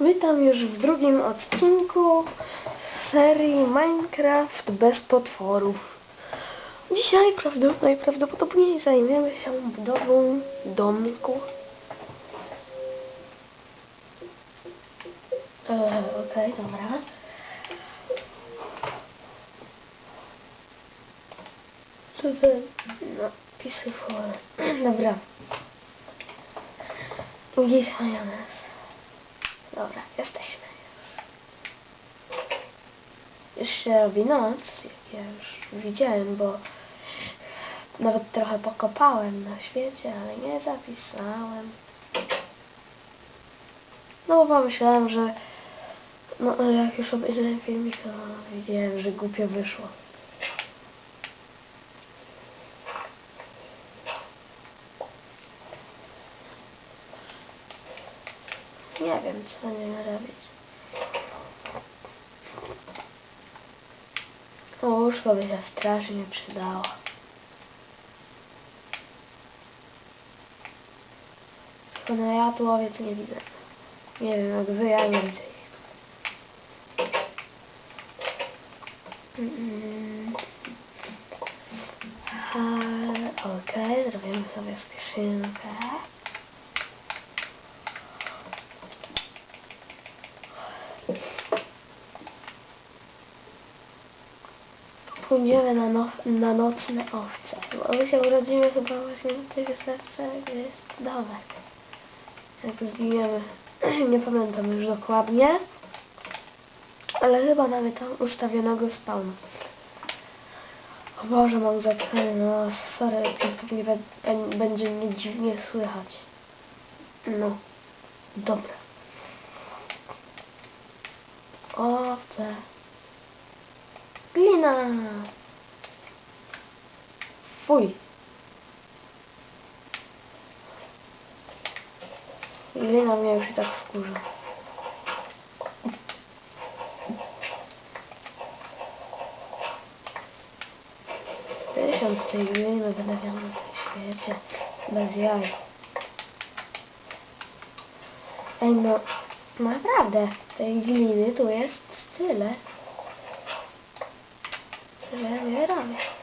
Witam już w drugim odcinku serii Minecraft bez potworów. Dzisiaj prawdo- najprawdopodobniej zajmiemy się budową domku. E, Okej, dobra. Co to napisy for... Dobra. Gdzieś majonez. Dobra, jesteśmy już. Się robi noc, jak ja już widziałem, bo nawet trochę pokopałem na świecie, ale nie zapisałem. No bo pomyślałem, że no jak już obejrzałem filmik, to widziałem, że głupio wyszło. Nie wiem, co będziemy robić. O, łóżko by się strasznie przydało. Tylko no ja tu owiec nie widzę. Nie wiem, jak wy, ja nie widzę ich. Mm. Ale, Okej, zrobimy sobie skrzynkę. Pójdziemy na, no, na nocne owce. Bo my się urodzimy chyba właśnie tej wysepce, gdzie jest domek. Jak zginiemy, nie pamiętam już dokładnie. Ale chyba mamy tam ustawionego spawna. O Boże, mam zatkany nos. Sorry, pewnie będzie mnie dziwnie słychać. No, dobra. Owce. Glina! Fuj! Glina mnie już i tak wkurza. Tysiąc tej gliny tym świecie. Bez jaj. Ej no, naprawdę, tej gliny tu jest tyle. Że nie.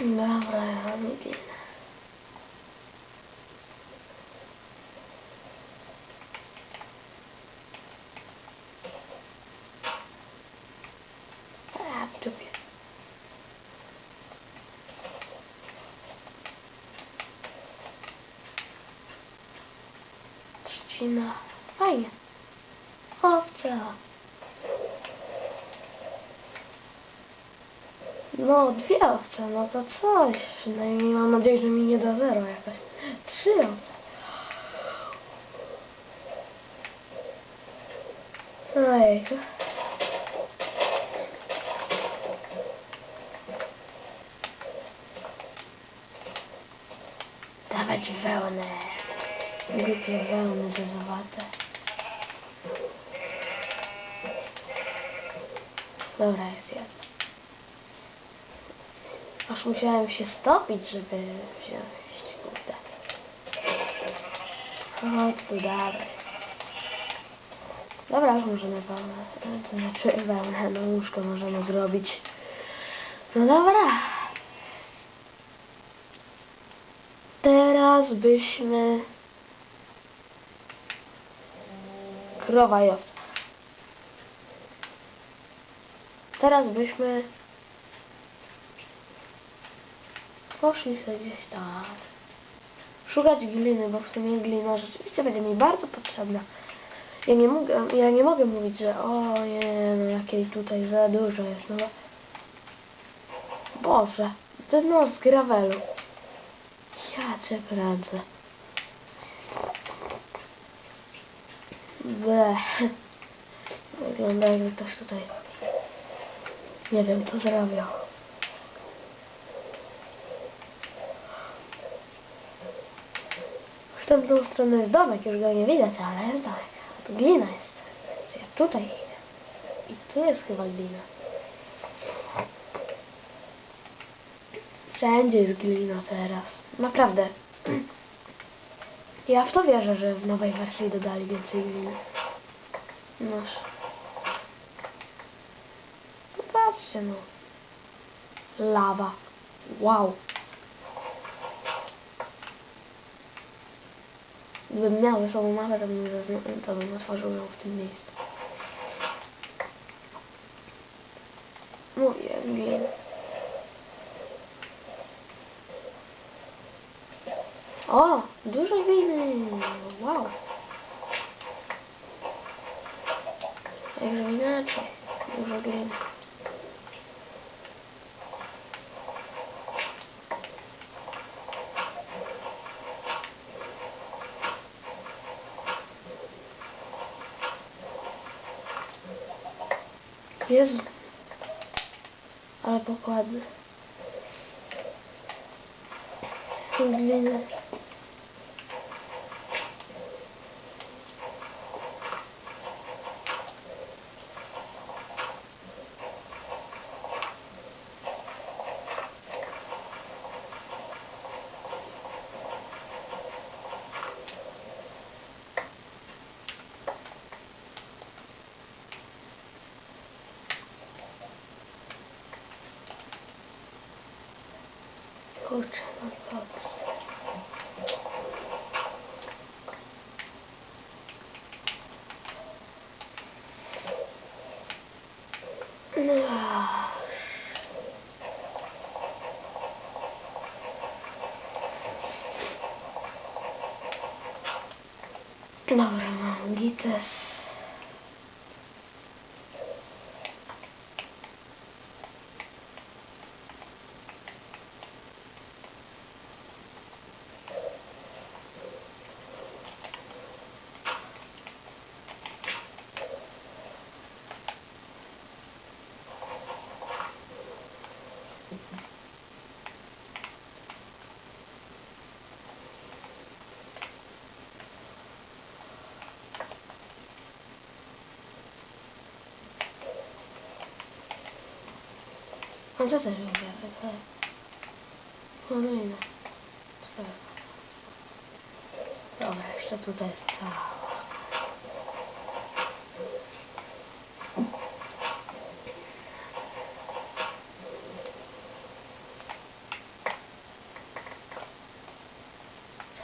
Dobra, ja mam glinę. A, w dupie. Trzcina. Fajnie. Owca. No, dwie owce, no to coś. Przynajmniej mam nadzieję, że mi nie da zero jakoś. Trzy owce. Ojejku. Dawać wełnę. Głupie wełny zezowate. Dobra, jest. Aż musiałem się stopić, żeby wziąć kurde. Chodź tu dalej. Dobra, już możemy wełnę. To znaczy wełnę, no łóżko możemy zrobić. No dobra. Teraz byśmy... Krowa i owca. Teraz byśmy... Poszli sobie gdzieś tam. Szukać gliny, bo w sumie glina rzeczywiście będzie mi bardzo potrzebna. Ja nie mogę, ja nie mogę mówić, że o nie, no jakiej tutaj za dużo jest, no bo... Boże, ten nos z gravelu. Ja cię prędzę. Bleh. Wygląda jakby ktoś tutaj... Nie wiem, co zrobił. W tamtą stronę jest domek, już go nie widać, ale jest domek. A tu glina jest. Tutaj. I tu jest chyba glina. Wszędzie jest glina teraz. Naprawdę. Ja w to wierzę, że w nowej wersji dodali więcej gliny. Noż. No patrzcie no. Lawa. Wow. Gdybym miał ze sobą mapę, to bym, zazna- to bym otworzył ją w tym miejscu. Mówię, glina. O, dużo gliny. Wow. Jakże inaczej. Dużo gliny. Jezu. Ale pokłady. Gliny. Dobra, mam gites. No to też był piasek, ale... No no inne. Sprawdzę. Dobra, jeszcze tutaj jest cała.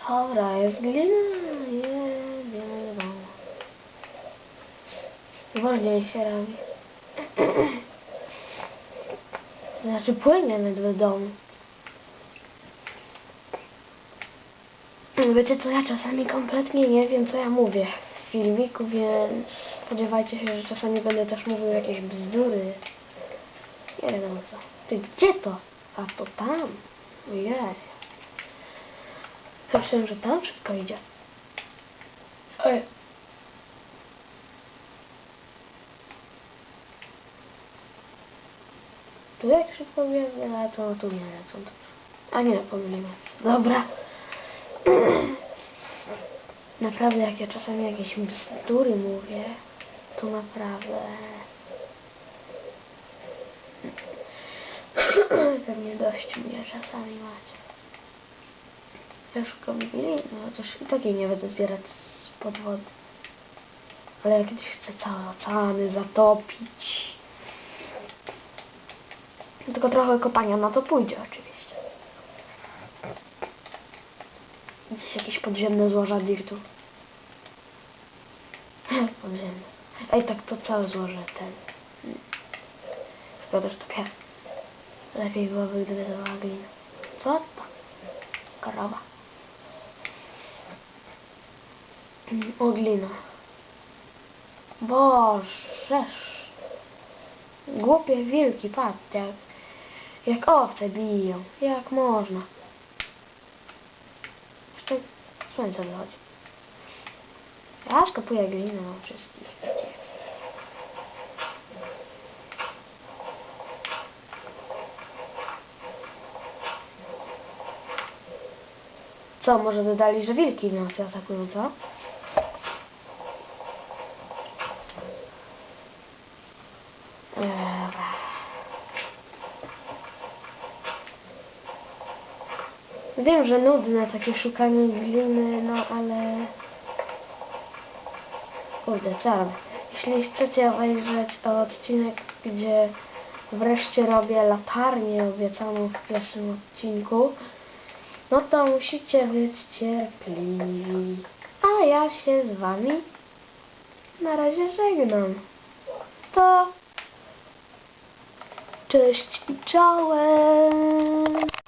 Dobra, jest glina, jedziemy do domu. Wolniej się robi. Znaczy płyniemy do domu. Wiecie co, ja czasami kompletnie nie wiem co ja mówię w filmiku, więc spodziewajcie się, że czasami będę też mówił jakieś bzdury. Nie wiadomo co. Ty gdzie to? A to tam. Ojej. Myślałem, że tam wszystko idzie. Ej. Jak szybko gwiazdy lecą, a tu nie lecą. A nie, pomyliłem. Dobra. Naprawdę, jak ja czasami jakieś bzdury mówię, to naprawdę... Pewnie dość mnie czasami macie. Ja szukam gliny, chociaż i takiej nie będę zbierać z pod wody. Ale ja kiedyś chcę całe oceany zatopić. Tylko trochę kopania na to pójdzie oczywiście. Gdzieś jakieś podziemne złoża dirtu. Podziemne. Ej, tak to całe złoże ten. Że to piach. Lepiej byłoby, gdyby to była glina. Co to? Karowa. Mm, O, glina. Bożeż. Głupie wilki, patrzcie, jak, jak owce biją. Jak można? Jeszcze słońce wychodzi. Ja skopuję glinę na wszystkich. Co, może dodali, że wilki nocy atakują, co? Wiem, że nudne takie szukanie gliny, no ale... Kurde, co robię? Jeśli chcecie obejrzeć odcinek, gdzie wreszcie robię latarnię obiecaną w pierwszym odcinku, no to musicie być cierpliwi. A ja się z wami na razie żegnam. To cześć i czołem!